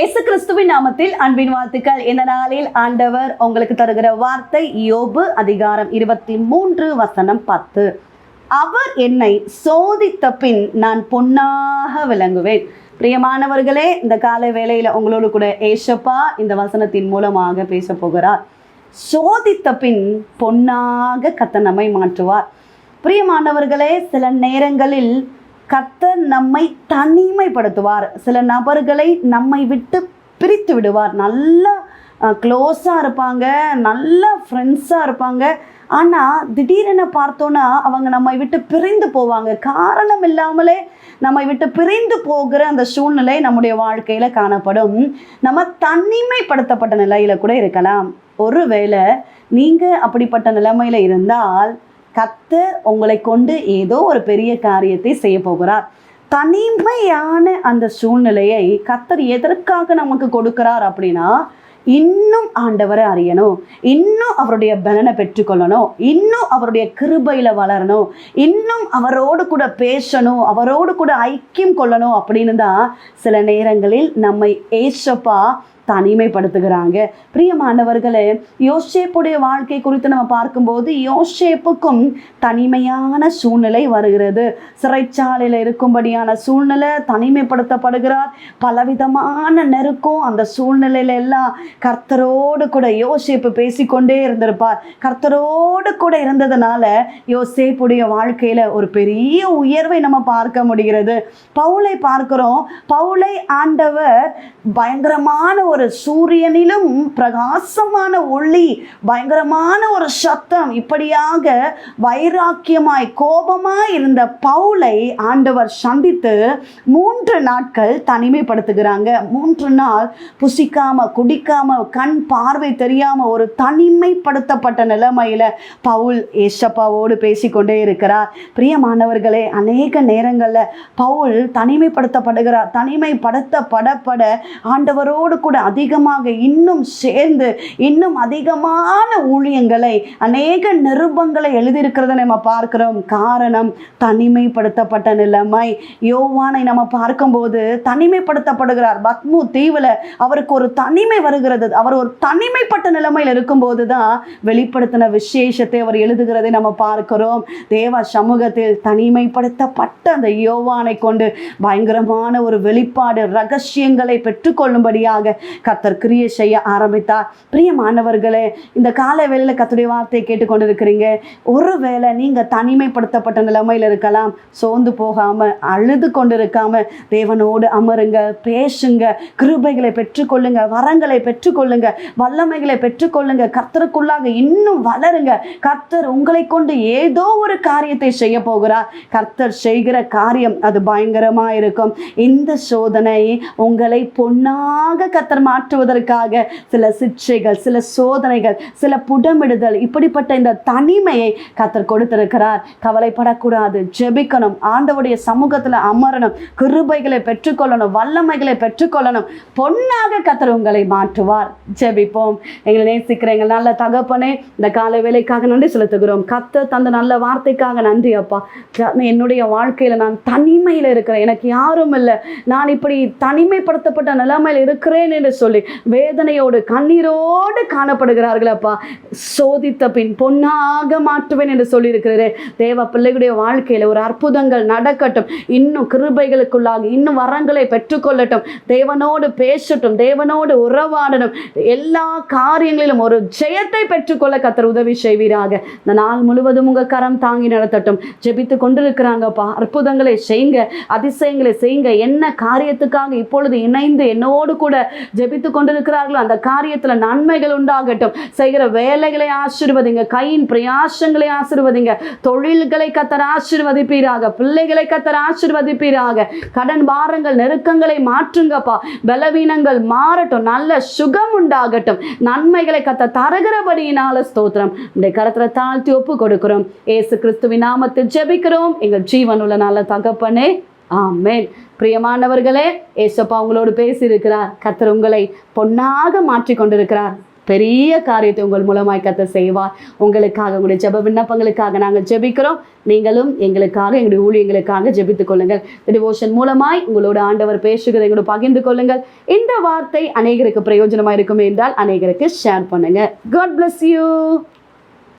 இயேசு கிறிஸ்துவின் நாமத்தில் அன்பின் வாழ்த்துக்கள். இந்த நாளில் ஆண்டவர் உங்களுக்கு தருகிற வார்த்தை யோபு அதிகாரம் இருபத்தி மூன்று வசனம் பத்து. அவர் என்னை சோதித்த பின் நான் பொன்னாக விளங்குவேன். பிரியமானவர்களே இந்த கால வேளையில் உங்களோடு கூட ஏசப்பா இந்த வசனத்தின் மூலமாக பேச போகிறார். சோதித்த பின் பொன்னாக கத்த நம்மை மாற்றுவார். பிரியமானவர்களே சில நேரங்களில் கர்த்தர் நம்மை தனிமைப்படுத்துவார். சில நபர்களை நம்மை விட்டு பிரித்து விடுவார். நல்ல க்ளோஸாக இருப்பாங்க. நல்ல ஃப்ரெண்ட்ஸாக இருப்பாங்க. ஆனால் திடீரென பார்த்தோன்னா அவங்க நம்மை விட்டு பிரிந்து போவாங்க. காரணம் இல்லாமலே நம்மை விட்டு பிரிந்து போகிற அந்த சூழ்நிலை நம்முடைய வாழ்க்கையில் காணப்படும். நம்ம தனிமைப்படுத்தப்பட்ட நிலையில் கூட இருக்கலாம். ஒருவேளை நீங்கள் அப்படிப்பட்ட நிலைமையில் இருந்தால் கத்தர் உங்களை கொண்டு ஏதோ ஒரு பெரிய காரியத்தை செய்ய போகிறார். தனிமையான அந்த சூழ்நிலையை கத்தர் எதற்காக நமக்கு கொடுக்கிறார் அப்படின்னா இன்னும் ஆண்டவரை அறியணும். இன்னும் அவருடைய பலனை பெற்றுக்கொள்ளணும். இன்னும் அவருடைய கிருபையில் வளரணும். இன்னும் அவரோடு கூட பேசணும். அவரோடு கூட ஐக்கியம் கொள்ளணும் அப்படின்னு தான் சில நேரங்களில் நம்மை ஏசப்பா தனிமைப்படுத்துகிறாங்க. பிரியமானவர்களே யோசேப்புடைய வாழ்க்கை குறித்து நம்ம பார்க்கும்போது யோசேப்புக்கும் தனிமையான சூழ்நிலை வருகிறது. சிறைச்சாலையில் இருக்கும்படியான சூழ்நிலை தனிமைப்படுத்தப்படுகிறார். பலவிதமான நெருக்கம் அந்த சூழ்நிலையில எல்லாம் கர்த்தரோடு கூட யோசேப்பு பேசிக்கொண்டே இருந்திருப்பார். கர்த்தரோடு கூட இருந்ததுனால யோசேப்புடைய வாழ்க்கையில் ஒரு பெரிய உயர்வை நம்ம பார்க்க முடிகிறது. பவுலை பார்க்கிறோம். பவுலை ஆண்டவர் பயங்கரமான ஒரு சூரியனிலும் பிரகாசமான ஒளி பயங்கரமான ஒரு சத்தம் இப்படியாக வைராக்கியமாய் கோபமாய் இருந்த பவுலை ஆண்டவர் சந்தித்து மூன்று நாட்கள் தனிமைப்படுத்துகிறாங்க. மூன்று நாள் புசிக்காம குடிக்காம கண் பார்வை தெரியாம ஒரு தனிமைப்படுத்தப்பட்ட நிலைமையில பவுல் ஏசப்பாவோடு பேசிக்கொண்டே இருக்கிறார். பிரியமானவர்களே அநேக நேரங்களில் பவுல் தனிமைப்படுத்தப்படுகிறார். தனிமைப்படுத்தப்படப்பட ஆண்டவரோடு கூட அதிகமாக இன்னும் சேர்ந்து இன்னும் அதிகமான ஊழியங்களை அநேக நிருபங்களை எழுதியிருக்கிறத நம்ம பார்க்கிறோம். காரணம் தனிமைப்படுத்தப்பட்ட நிலைமை. யோவானை நம்ம பார்க்கும்போது தனிமைப்படுத்தப்படுகிறார். பத்மு தீவில் அவருக்கு ஒரு தனிமை வருகிறது. அவர் ஒரு தனிமைப்பட்ட நிலைமையில் இருக்கும்போது தான் வெளிப்படுத்தின விசேஷத்தை அவர் எழுதுகிறதை நம்ம பார்க்கிறோம். தேவ சமூகத்தில் தனிமைப்படுத்தப்பட்ட அந்த யோவானை கொண்டு பயங்கரமான ஒரு வெளிப்பாடு ரகசியங்களை பெற்றுக்கொள்ளும்படியாக கர்த்தர் கிரியை செய்ய ஆரம்பித்தார் பிரியமானவர்களே இந்த கால வேளையில் கத்துடைய வார்த்தையை கேட்டுக்கொண்டிருக்கிறீங்க. ஒருவேளை நீங்கள் தனிமைப்படுத்தப்பட்ட நிலைமையில் இருக்கலாம். சோர்ந்து போகாமல் அழுது கொண்டு தேவனோடு அமருங்க பேசுங்க. கிருபைகளை பெற்றுக்கொள்ளுங்க வரங்களை பெற்றுக்கொள்ளுங்க வல்லமைகளை பெற்றுக்கொள்ளுங்க. கர்த்தருக்குள்ளாக இன்னும் வளருங்க. கர்த்தர் உங்களை கொண்டு ஏதோ ஒரு காரியத்தை செய்ய போகிறார். கர்த்தர் செய்கிற காரியம் அது பயங்கரமா இருக்கும் இந்த சோதனை உங்களை பொன்னாக கர்த்தர் மாற்றுவதற்காக சில சிக்ஷைகள் சில சோதனைகள் சில புடமிடுதல் இப்படிப்பட்ட இந்த தனிமையை கத்தர் கொடுத்திருக்கிறார். கவலைப்படக்கூடாது. ஜெபிக்கணும். ஆண்டவுடைய சமூகத்தில் அமரணும். கிருபைகளை பெற்றுக்கொள்ளணும். வல்லமைகளை பெற்றுக்கொள்ளணும். பொன்னாக கத்தர் உங்களை மாற்றுவார். ஜெபிப்போம். எங்களை நேசிக்கிற எங்கள் நல்ல தகப்பனே இந்த காலை வேலைக்காக நன்றி செலுத்துகிறோம். கத்தர் தந்த நல்ல வார்த்தைக்காக நன்றி அப்பா. என்னுடைய வாழ்க்கையில் நான் தனிமையில் இருக்கிறேன். எனக்கு யாரும் இல்லை. நான் இப்படி தனிமைப்படுத்தப்பட்ட நிலைமையில் இருக்கிறேன் என்று சொல்லி வேதனையோடு கண்ணீரோடு காணப்படுகிறார்கள் அப்பா சோதித்த பின் பொன்னாக மாற்றுவேன் என்று சொல்லியிருக்கிறதே தேவ பிள்ளைகளுடைய வாழ்க்கையில் ஒரு அற்புதங்கள் நடக்கட்டும். இன்னும் கிருபைகளுக்குள்ளாக இன்னும் வரங்களை பெற்றுக்கொள்ளட்டும். தேவனோடு பேசட்டும் தேவனோடு உறவாடணும். எல்லா காரியங்களிலும் ஒரு ஜெயத்தை பெற்றுக்கொள்ள கத்தர் உதவி செய்வீராக. இந்த நாள் முழுவதும் உங்கள் கரம் தாங்கி நடத்தட்டும். ஜெபித்து கொண்டிருக்கிறாங்கப்பா. அற்புதங்களை செய்யுங்க அதிசயங்களை செய்யுங்க என்ன காரியத்துக்காக இப்பொழுது இணைந்து என்னோடு கூட ஜெபித்து கொண்டிருக்கிறார்களோ அந்த காரியத்தில் நன்மைகள் உண்டாகட்டும். செய்கிற வேலைகளை ஆசிர்வதிங்க கையின் பிரயாசங்களை ஆசிர்வதிங்க தொழில்களை கத்தர் ஆசிர்வதிப்பீராக பிள்ளைகளை கத்தர் ஆசிர்வதிப்பீராக. கடன் பாரங்கள் நெருக்கங்களை மாற்றுங்கப்பா. பலவீனங்கள் மாறட்டும் நல்ல சுகம் உண்டாகட்டும். நன்மைகளை கத்த தருகிறபடியினால ஸ்தோத்திரம். இந்த கரத்தில் தாழ்த்தி ஒப்பு கொடுக்கிறோம். ஏசு கிறிஸ்துவின் நாமத்தில் ஜெபிக்கிறோம். எங்கள் ஜீவனுள்ள நல்ல தகப்பனே ஆமேன். பிரியமானவர்களே ஏசப்பா உங்களோடு பேசியிருக்கிறார். கத்தர் உங்களை பொன்னாக மாற்றி கொண்டிருக்கிறார். பெரிய காரியத்தை உங்கள் மூலமாய் கத்த செய்வார். உங்களுக்காக உங்களுடைய ஜெப விண்ணப்பங்களுக்காக நாங்கள் ஜெபிக்கிறோம். நீங்களும் எங்களுக்காக எங்களுடைய ஊழியங்களுக்காக ஜெபித்துக் கொள்ளுங்கள். டிவோஷன் மூலமாய் உங்களோட ஆண்டவர் பேசுகிறதை எங்களோட பகிர்ந்து கொள்ளுங்கள். இந்த வார்த்தை அநேகருக்கு பிரயோஜனமாக இருக்கும் என்றால் அநேகருக்கு ஷேர் பண்ணுங்க. God bless you